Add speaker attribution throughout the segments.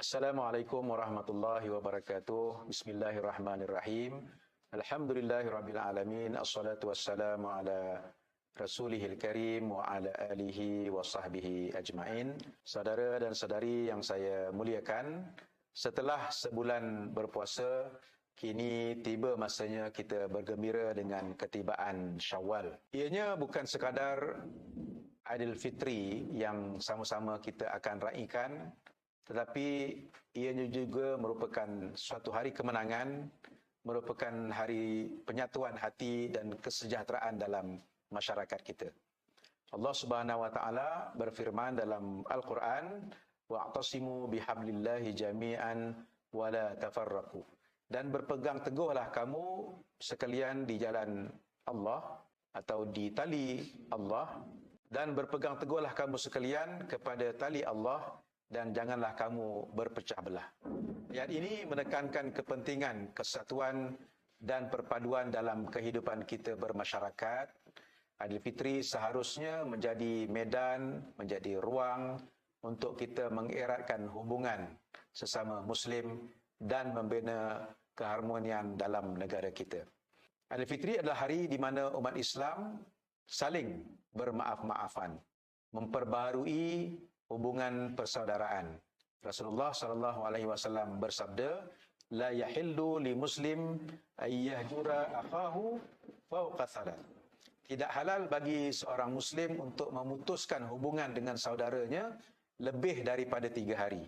Speaker 1: Assalamualaikum warahmatullahi wabarakatuh. Bismillahirrahmanirrahim. Alhamdulillahirrabbilalamin. Assalatu wassalamu ala rasulihil karim wa ala alihi wa sahbihi ajma'in. Saudara dan saudari yang saya muliakan, setelah sebulan berpuasa, kini tiba masanya kita bergembira dengan ketibaan syawal. Ianya bukan sekadar Aidil Fitri yang sama-sama kita akan raikan tetapi ianya juga merupakan suatu hari kemenangan, merupakan hari penyatuan hati dan kesejahteraan dalam masyarakat kita. Allah Subhanahu wa taala berfirman dalam Al-Quran, "Wa'tasimu bihablillahi jami'an wa la tafarraqu." Dan berpegang teguhlah kamu sekalian di jalan Allah atau di tali Allah dan berpegang teguhlah kamu sekalian kepada tali Allah dan janganlah kamu berpecah belah. Ayat ini menekankan kepentingan kesatuan dan perpaduan dalam kehidupan kita bermasyarakat. Aidilfitri seharusnya menjadi medan, menjadi ruang untuk kita mengeratkan hubungan sesama Muslim dan membina keharmonian dalam negara kita. Aidilfitri adalah hari di mana umat Islam saling bermaaf-maafan, memperbaharui hubungan persaudaraan. Rasulullah sallallahu alaihi wasallam bersabda, "La yahillu li muslim ayyahjura akhahu fawqa thalath." Tidak halal bagi seorang muslim untuk memutuskan hubungan dengan saudaranya lebih daripada tiga hari.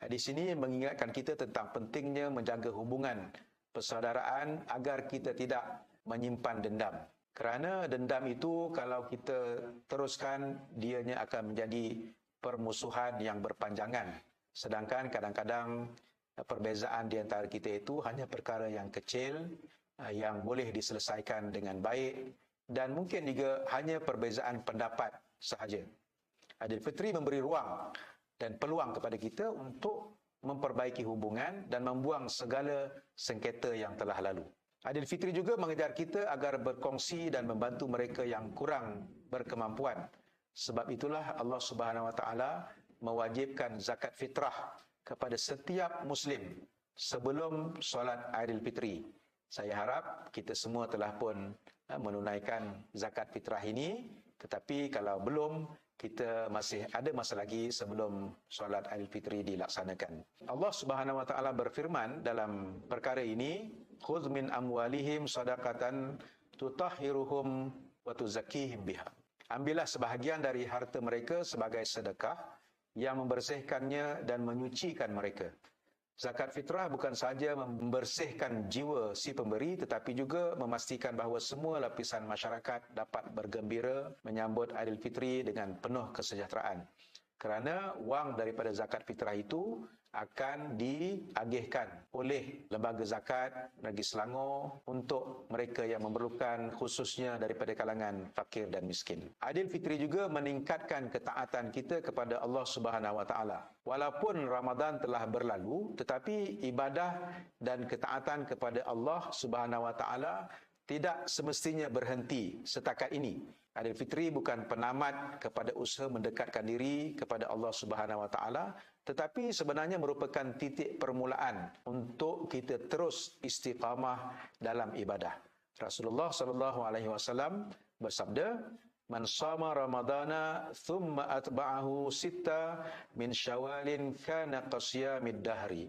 Speaker 1: Di sini mengingatkan kita tentang pentingnya menjaga hubungan persaudaraan agar kita tidak menyimpan dendam. Kerana dendam itu kalau kita teruskan dianya akan menjadi permusuhan yang berpanjangan. Sedangkan kadang-kadang eh, perbezaan di antara kita itu hanya perkara yang kecil eh, yang boleh diselesaikan dengan baik dan mungkin juga hanya perbezaan pendapat sahaja. Adil Fitri memberi ruang dan peluang kepada kita untuk memperbaiki hubungan dan membuang segala sengketa yang telah lalu. Adil Fitri juga mengejar kita agar berkongsi dan membantu mereka yang kurang berkemampuan sebab itulah Allah Subhanahu Wa Taala mewajibkan zakat fitrah kepada setiap muslim sebelum solat Aidilfitri. Saya harap kita semua telah pun ha, menunaikan zakat fitrah ini tetapi kalau belum kita masih ada masa lagi sebelum solat Aidilfitri dilaksanakan. Allah Subhanahu Wa Taala berfirman dalam perkara ini, "Khudh min amwalihim sadaqatan tutahhiruhum wa tuzakkihim biha." Ambillah sebahagian dari harta mereka sebagai sedekah yang membersihkannya dan menyucikan mereka. Zakat fitrah bukan sahaja membersihkan jiwa si pemberi tetapi juga memastikan bahawa semua lapisan masyarakat dapat bergembira menyambut Aidilfitri dengan penuh kesejahteraan. Kerana wang daripada zakat fitrah itu akan diagihkan oleh lembaga zakat negeri Selangor untuk mereka yang memerlukan khususnya daripada kalangan fakir dan miskin. Adil Fitri juga meningkatkan ketaatan kita kepada Allah Subhanahu Wa Taala. Walaupun Ramadan telah berlalu tetapi ibadah dan ketaatan kepada Allah Subhanahu Wa Taala tidak semestinya berhenti setakat ini. Adil Fitri bukan penamat kepada usaha mendekatkan diri kepada Allah Subhanahu Wa Taala, tetapi sebenarnya merupakan titik permulaan untuk kita terus istiqamah dalam ibadah. Rasulullah sallallahu alaihi wasallam bersabda, "Man shama Ramadana thumma atba'ahu sitta min Syawalin kana qasiyamid dahri."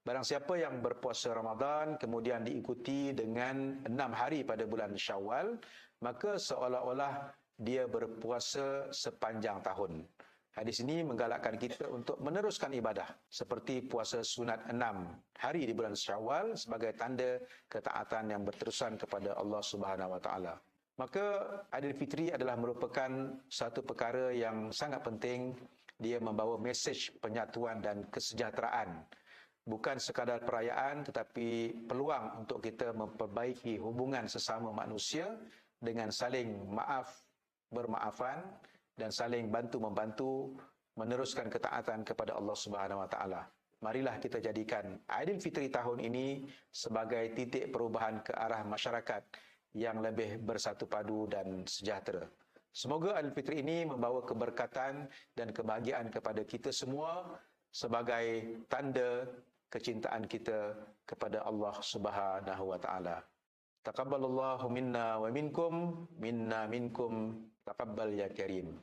Speaker 1: Barang siapa yang berpuasa Ramadan kemudian diikuti dengan enam hari pada bulan Syawal, maka seolah-olah dia berpuasa sepanjang tahun. Hadis ini menggalakkan kita untuk meneruskan ibadah seperti puasa sunat enam hari di bulan Syawal sebagai tanda ketaatan yang berterusan kepada Allah Subhanahu Wa Taala. Maka Adil Fitri adalah merupakan satu perkara yang sangat penting. Dia membawa mesej penyatuan dan kesejahteraan. Bukan sekadar perayaan tetapi peluang untuk kita memperbaiki hubungan sesama manusia dengan saling maaf bermaafan dan saling bantu membantu meneruskan ketaatan kepada Allah Subhanahu Wa Taala. Marilah kita jadikan Aidilfitri tahun ini sebagai titik perubahan ke arah masyarakat yang lebih bersatu padu dan sejahtera. Semoga Aidilfitri ini membawa keberkatan dan kebahagiaan kepada kita semua sebagai tanda kecintaan kita kepada Allah Subhanahu wa taala. Taqabbalallahu minna wa minkum minna minkum taqabbal ya karim.